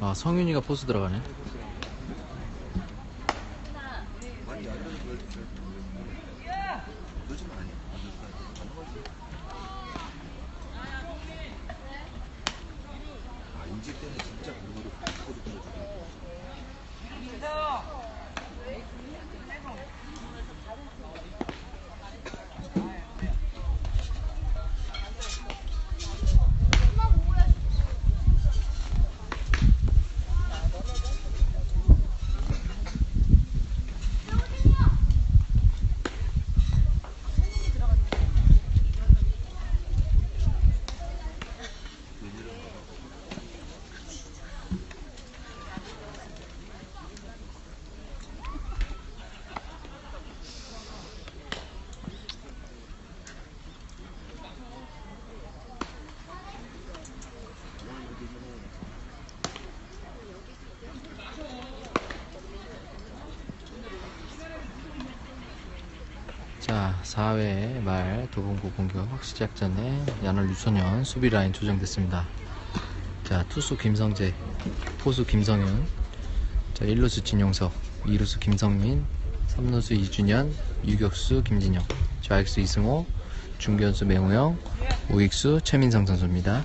아 성윤이가 포수 들어가네 자 4회 말 도봉구 공격 시작 전에 야널 유소년 수비 라인 조정됐습니다. 자 투수 김성재 포수 김성윤 자 1루수 진용석 2루수 김성민 3루수 이준현 유격수 김진영 좌익수 이승호 중견수 맹우영 우익수 최민성 선수입니다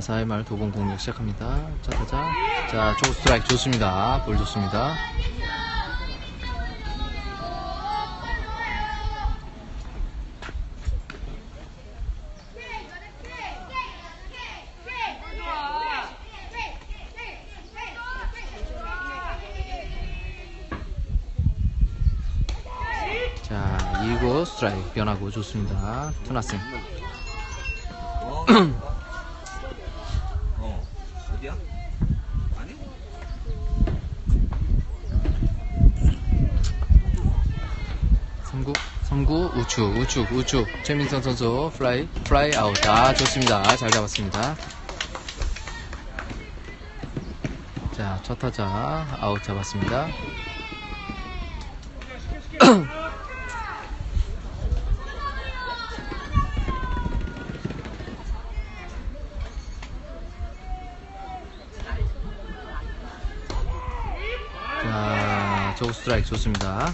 자 4회 말 도봉 공격 시작합니다. 자 가자. 자 조 스트라이크 좋습니다. 볼 좋습니다. 자 2구 스트라이크 변하고 좋습니다. 투나싱 어 어디야? 아니? 삼구 3구 우측 우측 우측. 최민성 선수 플라이 플라이 아웃 아 좋습니다. 잘 잡았습니다. 자첫 타자 아웃 잡았습니다. 자 저우 스트라이크 좋습니다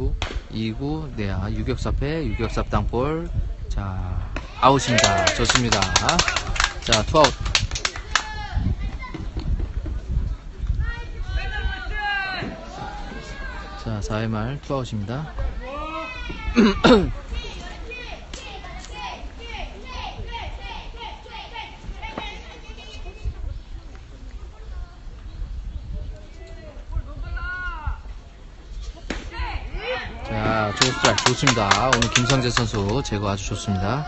자, 2구, 2구, 네, 아, 유격사패, 유격삽 땅볼. 자, 아웃입니다. 좋습니다. 자, 투아웃. 자, 4회 말 투아웃입니다. 자, 자, 조 스트라이크 좋습니다. 오늘 김성재 선수 제거 아주 좋습니다.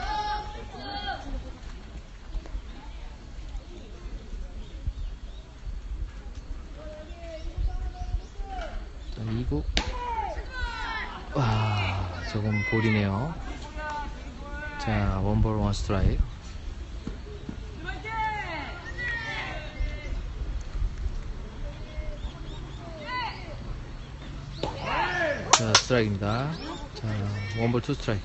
자, 2구. 와, 조금 볼이네요. 자, 원볼 원 스트라이크. 자, 스트라이크입니다. 자, 원볼 투 스트라이크.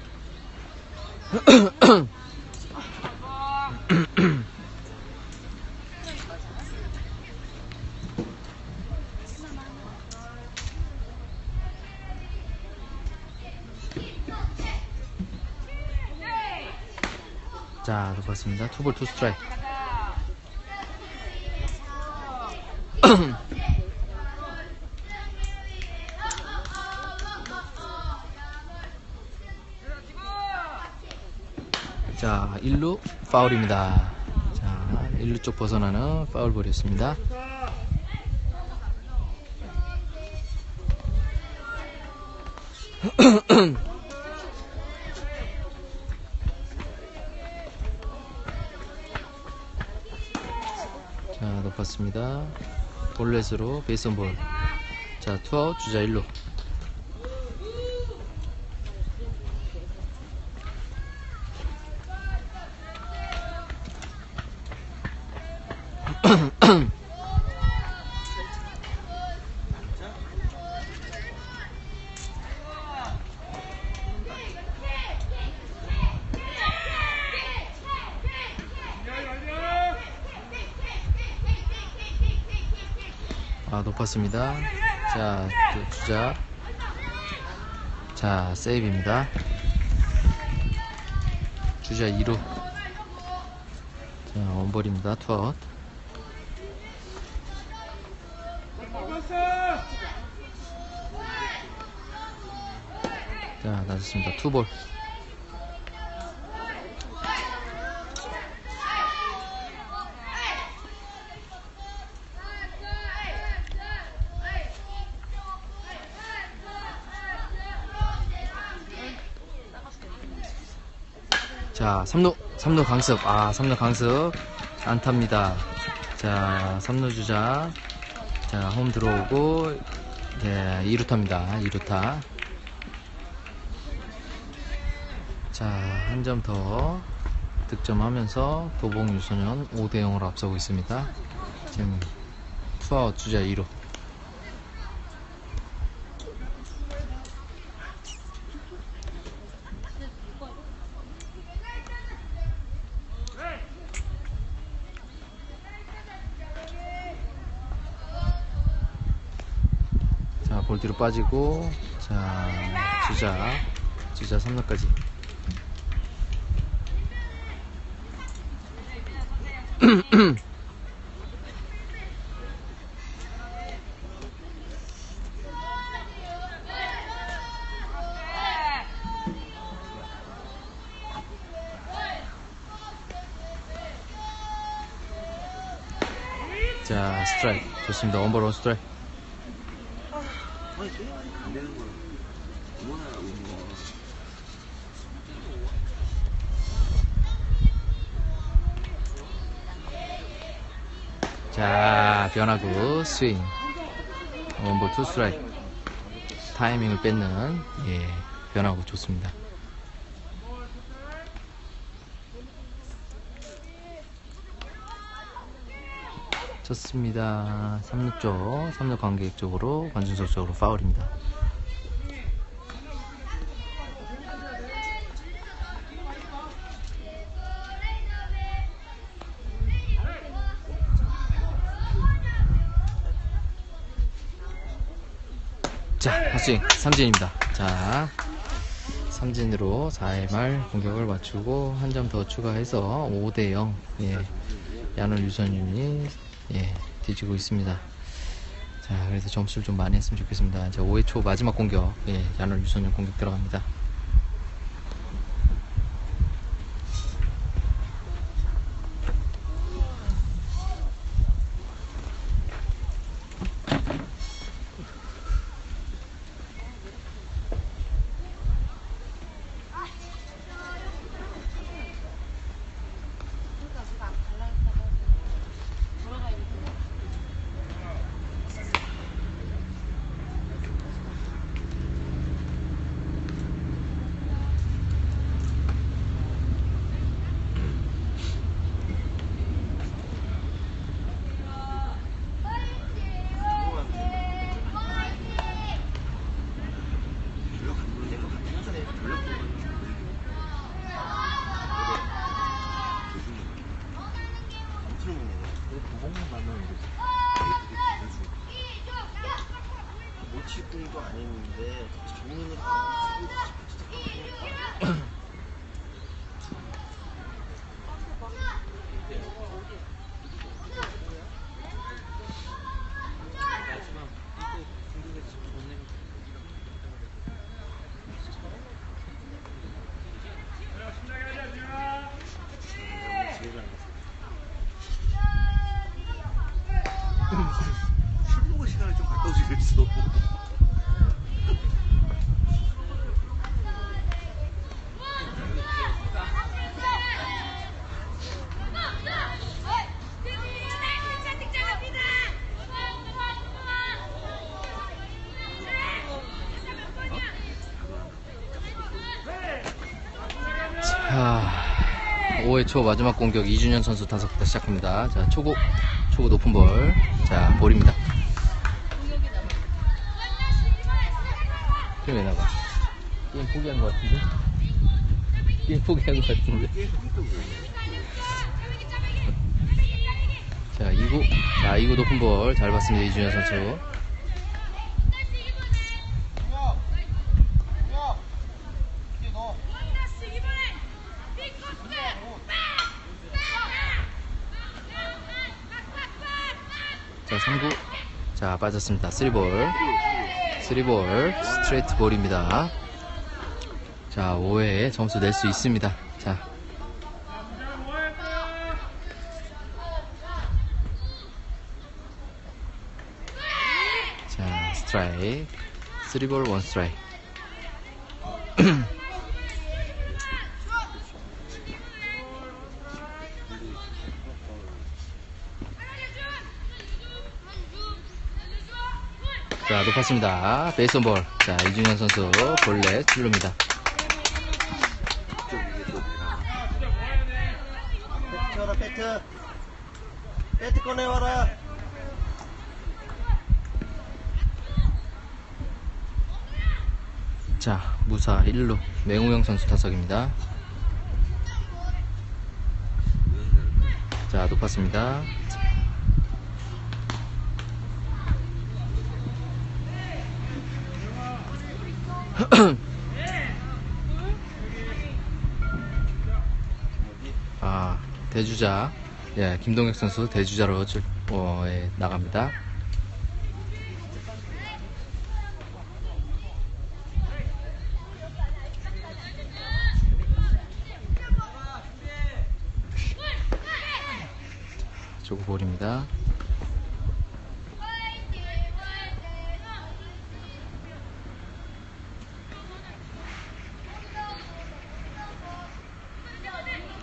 자, 높았습니다. 투볼 투 스트라이크. 파울입니다. 자, 1루 쪽 벗어나는 파울 볼이었습니다. 자, 높았습니다. 볼넷으로 베이스 볼. 자, 투아웃 주자 1루. 아, 높았습니다. 자, 또 주자. 자, 세이브입니다. 주자 2루. 자, 원볼입니다. 투아웃. 자, 낮았습니다. 투볼. 3루, 3루 강습. 아, 3루 강습. 안타입니다. 자, 3루 주자. 자, 홈 들어오고, 예, 2루타입니다. 2루타. 자, 한 점 더 득점하면서 도봉 유소년 5대 0으로 앞서고 있습니다. 지금 투아웃 주자 2루. 빠지고, 자, 주자, 주자 3루까지. 자, 스트라이크. 좋습니다. 원볼 원 스트라이크. 아니 게임 안 되는 거야. 응원하라고 거. 자, 변화구 스윙. 원볼 투 스트라이크. 타이밍을 뺏는 예, 변화구 좋습니다. 좋습니다. 3루 쪽, 3루 관객 쪽으로 관중석 쪽으로 파울입니다. 자, 헛스윙 삼진입니다. 자, 삼진으로 4회 말 공격을 마치고 한 점 더 추가해서 5대 0. 예, 야놀 유선윤이 예, 뒤지고 있습니다. 자, 그래서 점수를 좀 많이 했으면 좋겠습니다. 이제 5회 초 마지막 공격, 예, 야놀 유선윤 공격 들어갑니다. 치공도 아닌데 정면으로 술 먹을 시간을 좀 갖다 주겠어. 자, 5회 초 마지막 공격 이준현 선수 타석부터 시작합니다. 자, 초구, 초구 높은 볼. 자, 볼입니다. 왜 나가? 게임 포기한 것 같은데? 게임 포기한 것 같은데? 자, 2구. 자, 2구 높은 볼. 잘 봤습니다, 이준현 선수. 자, 3구. 자, 빠졌습니다. 3볼. 3볼. 스트레이트 볼입니다. 자, 5회에 점수 낼 수 있습니다. 자. 자, 스트라이크. 3볼, 1 스트라이크. 자, 높았습니다. 베이스 볼. 자, 이준현 선수 볼넷 출루입니다. 배트 쳐라 배트. 배트 꺼내와라. 자, 무사 1루 맹우영 선수 타석입니다. 자, 높았습니다. 아, 대주자. 예, 김동혁 선수 대주자로 출, 어, 예, 나갑니다. 조구 볼입니다.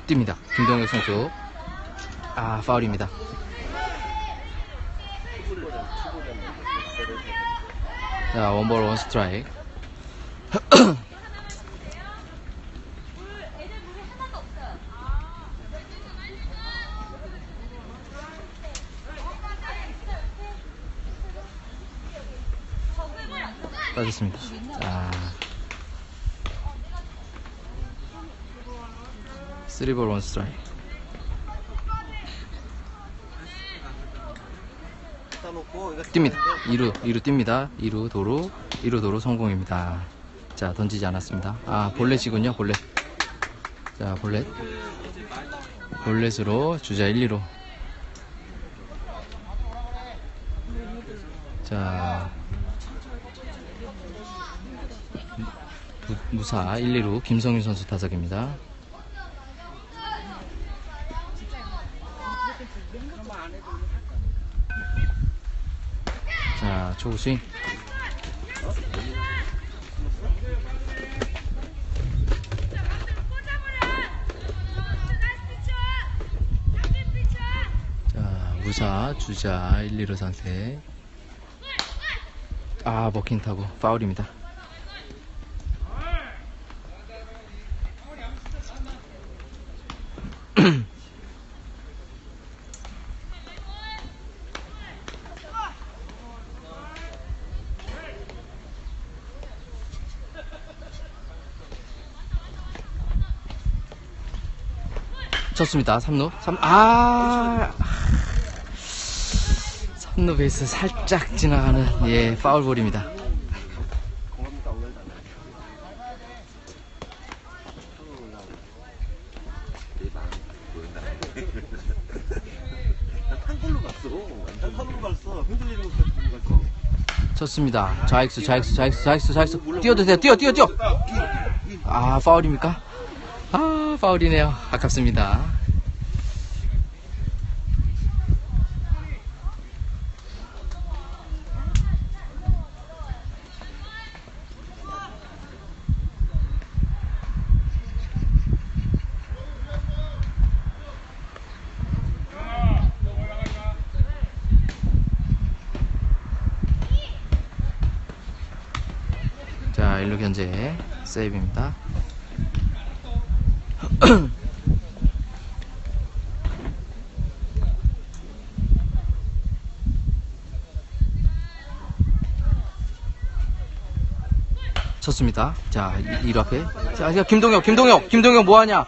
뜁니다. 김동혁 선수. 아, 파울입니다. 자, 원볼 원 스트라이크. 빠졌습니다. 자. 3볼 원 스트라이크. 뜁니다. 2루, 2루 뜁니다. 2루 도루, 2루 도루 성공입니다. 자, 던지지 않았습니다. 아, 볼넷이군요, 볼넷. 자, 볼넷. 볼넷으로 주자 1, 2루. 자, 무- 무사 1, 2루 김성윤 선수 타석입니다. 자, 초구 스윙. 자, 무사 주자 1, 2루 상태. 아, 먹힌 타고 파울입니다. 좋습니다. 3루. 3, 아, 3루 베이스 살짝 지나가는, 예, 파울볼입니다. 좋습니다. 좌익수, 좌익수, 좌익수, 좌익수, 좌익수. 뛰어도 돼요. 뛰어, 뛰어, 뛰어. 아, 파울입니까? 아, 파울이네요. 아깝습니다. 자, 일루 견제 세이브입니다. 쳤습니다. 자, 이- 이루 앞에. 자, 야, 김동혁, 김동혁, 김동혁 뭐 하냐?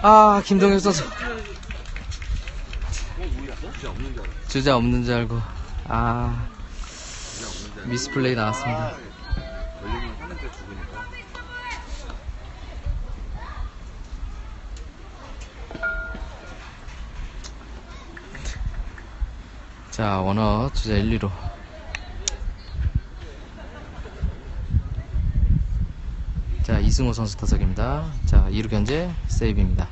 아, 김동혁 선수. 주자 없는 줄 알고. 아. 미스플레이 나왔습니다. 자, 원어 주자 1, 2로. 자, 이승호 선수 타석입니다. 자, 2루 견제 세이브입니다.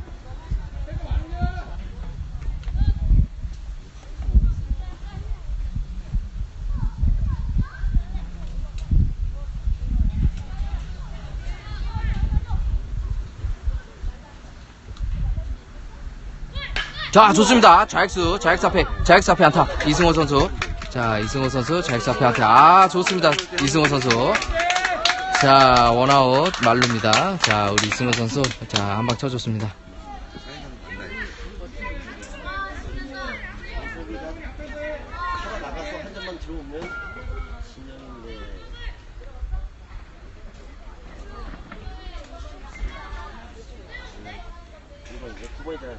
자, 좋습니다. 좌익수, 좌익수 앞에, 좌익수 앞에 안타. 이승호 선수. 자, 이승호 선수, 좌익수 앞에 안타. 아, 좋습니다. 이승호 선수. 자, 원아웃, 말루입니다. 자, 우리 이승호 선수. 자, 한 방 쳐줬습니다. 사이는 만나요. 차가 나가서 한 점만 들어오면 진영인데 이번 이제 9번이잖아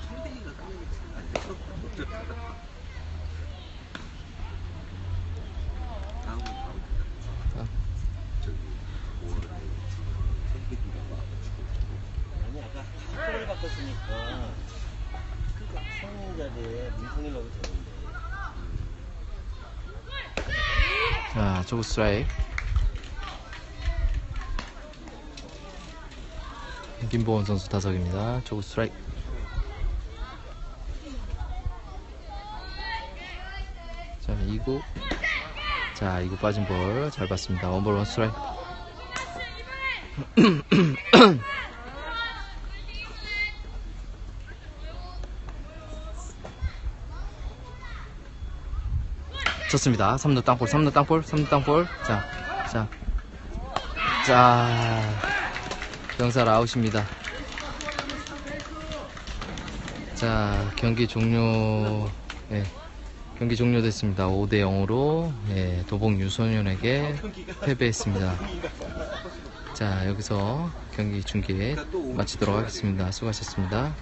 자, 조구 스트라이크. 김보원 선수 타석입니다. 조구 스트라이크. 자, 2구. 자, 2구 빠진 볼 잘 봤습니다. 원볼 원 스트라이크. 좋습니다. 3루 땅볼, 3루 땅볼, 3루 땅볼. 자, 자, 자, 병살 아웃입니다. 자, 경기 종료, 예, 경기 종료됐습니다. 5대 0으로, 예, 도봉 유소년에게 패배했습니다. 자, 여기서 경기 중계 마치도록 하겠습니다. 수고하셨습니다.